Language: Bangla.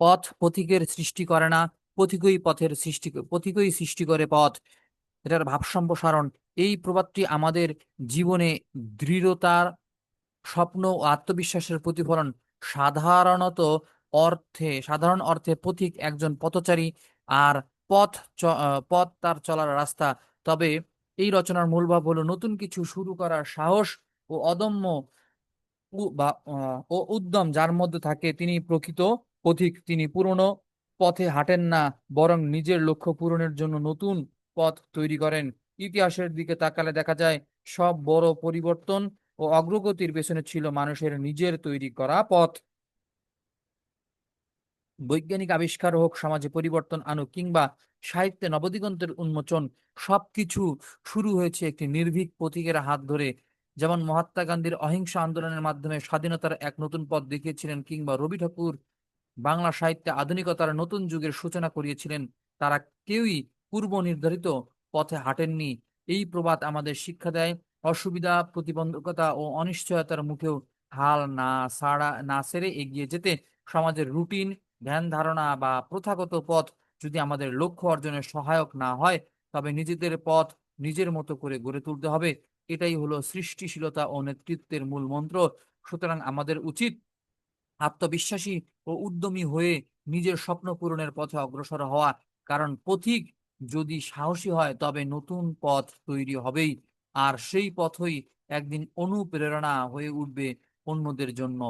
পথ পথিকের সৃষ্টি করে না, পথিকই পথের সৃষ্টি পথিকই সৃষ্টি করে পথ। এটার ভাব সম্প্রসারণ এই প্রবাদটি আমাদের জীবনে দৃঢ়তার, স্বপ্ন ও আত্মবিশ্বাসের প্রতিফলন, সাধারণত অর্থে, সাধারণ অর্থে পথিক একজন পথচারী আর পথ পথ তার চলার রাস্তা। তবে এই রচনার মূল ভাব হলো নতুন কিছু শুরু করার সাহস ও অদম্য বা ও উদ্যম যার মধ্যে থাকে। তিনি প্রকৃত পথিক তিনি পুরনো পথে হাঁটেন না, বরং নিজের লক্ষ্য পূরণের জন্য নতুন পথ তৈরি করেন। ইতিহাসের দিকে তাকালে দেখা যায়, সব বড় পরিবর্তন ও অগ্রগতির পেছনে ছিল মানুষের নিজের তৈরি করা পথ। বৈজ্ঞানিক আবিষ্কার হোক, সমাজে পরিবর্তন আনুক কিংবা সাহিত্যে নবদিগন্তের উন্মোচন, সবকিছু শুরু হয়েছে একটি নির্ভীক পথিকের হাত ধরে। যেমন মহাত্মা গান্ধীর অহিংসা আন্দোলনের মাধ্যমে স্বাধীনতার এক নতুন পথ দেখিয়েছিলেন কিংবা রবি ঠাকুর বাংলা সাহিত্যে আধুনিকতার নতুন যুগের সূচনা করিয়েছিলেন তারা কেউই পূর্ব নির্ধারিত পথে হাঁটেননি। এই প্রবাদ আমাদের শিক্ষা দেয়। অসুবিধা, প্রতিবন্ধকতা ও অনিশ্চয়তার মুখেও হাল না ছাড়া না ছেড়ে এগিয়ে যেতে সমাজের রুটিন, ধ্যান ধারণা বা প্রথাগত পথ যদি আমাদের লক্ষ্য অর্জনে সহায়ক না হয়, তবে নিজেদের পথ নিজের মতো করে গড়ে তুলতে হবে। এটাই হলো সৃষ্টিশীলতা ও নেতৃত্বের মূল মন্ত্র। সুতরাং আমাদের উচিত আত্মবিশ্বাসী ও উদ্যমী হয়ে নিজের স্বপ্ন পূরণের পথে অগ্রসর হওয়া। কারণ পথিক যদি সাহসী হয়, তবে নতুন পথ তৈরি হবেই। আর সেই পথই একদিন অনুপ্রেরণা হয়ে উঠবে অন্যদের জন্য।